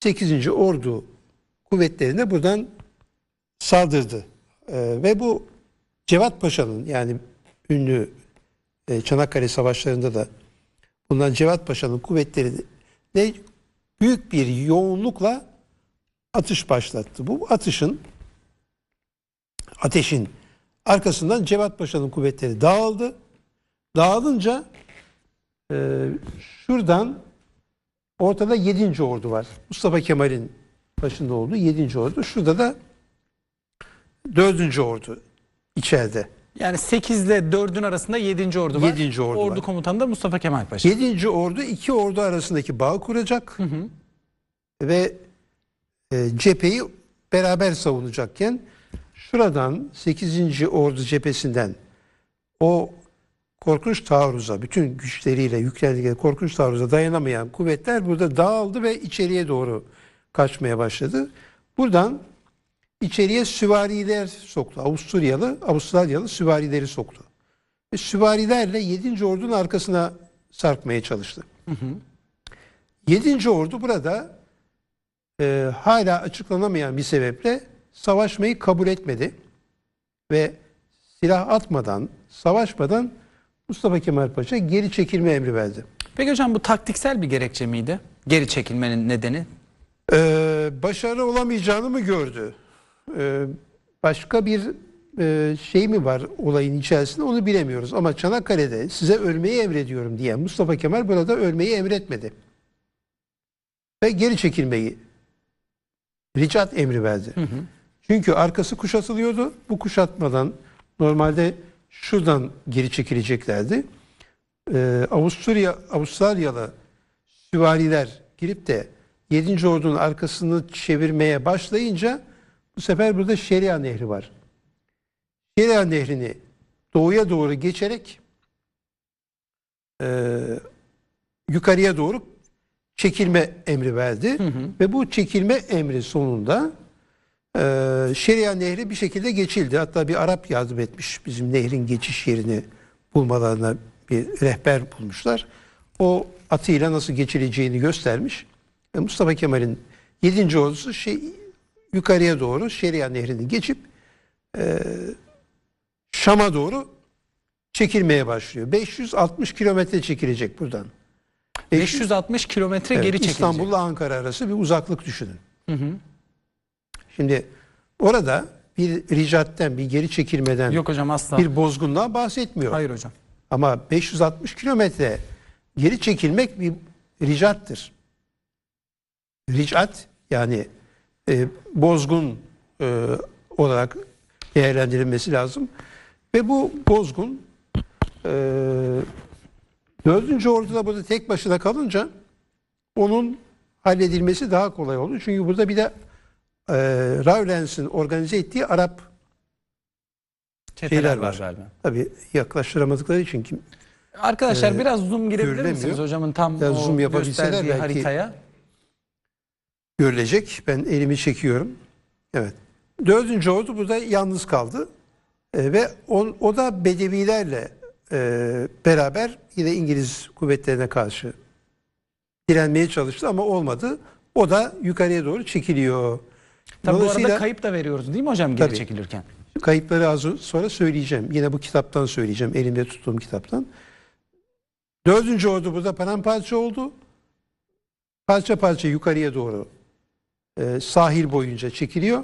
8. Ordu kuvvetlerine buradan saldırdı. Ee, ve bu Cevat Paşa'nın yani ünlü e, Çanakkale Savaşları'nda da bulunan Cevat Paşa'nın kuvvetlerine büyük bir yoğunlukla atış başlattı. Bu atışın ateşin arkasından Cevat Paşa'nın kuvvetleri dağıldı. Dağılınca e, şuradan ortada 7. ordu var. Mustafa Kemal'in başında olduğu 7. ordu. Şurada da 4. ordu içeride. Yani 8 ile 4'ün arasında 7. ordu var. Yedinci ordu ordu var. komutanı da Mustafa Kemal Paşa. 7. ordu iki ordu arasındaki bağı kuracak ve e, cepheyi beraber savunacakken şuradan 8. ordu cephesinden o korkunç taarruza, bütün güçleriyle yüklendikleri korkunç taarruza dayanamayan kuvvetler burada dağıldı ve içeriye doğru kaçmaya başladı. Buradan içeriye süvariler soktu. Avusturyalı, Avustralyalı süvarileri soktu. Ve süvarilerle 7. ordunun arkasına sarkmaya çalıştı. 7. ordu burada e, hala açıklanamayan bir sebeple savaşmayı kabul etmedi. Ve silah atmadan, savaşmadan Mustafa Kemal Paşa geri çekilme emri verdi. Peki hocam bu taktiksel bir gerekçe miydi? Geri çekilmenin nedeni? Ee, başarı olamayacağını mı gördü? Ee, başka bir e, şey mi var olayın içerisinde onu bilemiyoruz. Ama Çanakkale'de size ölmeyi emrediyorum diye Mustafa Kemal burada ölmeyi emretmedi. Ve geri çekilmeyi ricat emri verdi. Çünkü arkası kuşatılıyordu. Bu kuşatmadan normalde şuradan geri çekileceklerdi. Ee, Avusturya Avustralyalı süvariler girip de 7. ordunun arkasını çevirmeye başlayınca bu sefer burada Şeria Nehri var. Şeria Nehri'ni doğuya doğru geçerek e, yukarıya doğru çekilme emri verdi. Ve bu çekilme emri sonunda e, Şeria Nehri bir şekilde geçildi. Hatta bir Arap yardım etmiş bizim nehrin geçiş yerini bulmalarına bir rehber bulmuşlar. O atıyla nasıl geçileceğini göstermiş. Mustafa Kemal'in 7. ordusu şey, yukarıya doğru Şeria Nehri'ni geçip e, Şam'a doğru çekilmeye başlıyor. 560 kilometre çekilecek buradan. 560 kilometre Evet, geri çekilecek. İstanbul'la Ankara arası bir uzaklık düşünün. Şimdi orada bir ricatten, bir geri çekilmeden, Yok hocam asla. bir bozgunluğa bahsetmiyor. Hayır hocam. Ama 560 kilometre geri çekilmek bir ricattır. Ricat yani e, bozgun e, olarak değerlendirilmesi lazım. Ve bu bozgun e, 4. orduda burada tek başına kalınca onun halledilmesi daha kolay oldu. Çünkü burada bir de e, Raulens'in organize ettiği Arap Çeteler şeyler var var. galiba. tabi yaklaştıramadıkları için kim Arkadaşlar Ee, biraz zoom girebilir misiniz hocamın tam Biraz o zoom gösterdiği haritaya? görülecek. Ben elimi çekiyorum. Evet. Dördüncü ordu burada yalnız kaldı. E, ve o, o da Bedevilerle e, beraber yine İngiliz kuvvetlerine karşı direnmeye çalıştı ama olmadı. O da yukarıya doğru çekiliyor. Tabii bu arada kayıp da veriyoruz değil mi hocam geri Tabii. çekilirken? kayıpları az sonra söyleyeceğim. Yine bu kitaptan söyleyeceğim. Elimde tuttuğum kitaptan. Dördüncü ordu burada paramparça oldu. Parça parça yukarıya doğru e, sahil boyunca çekiliyor.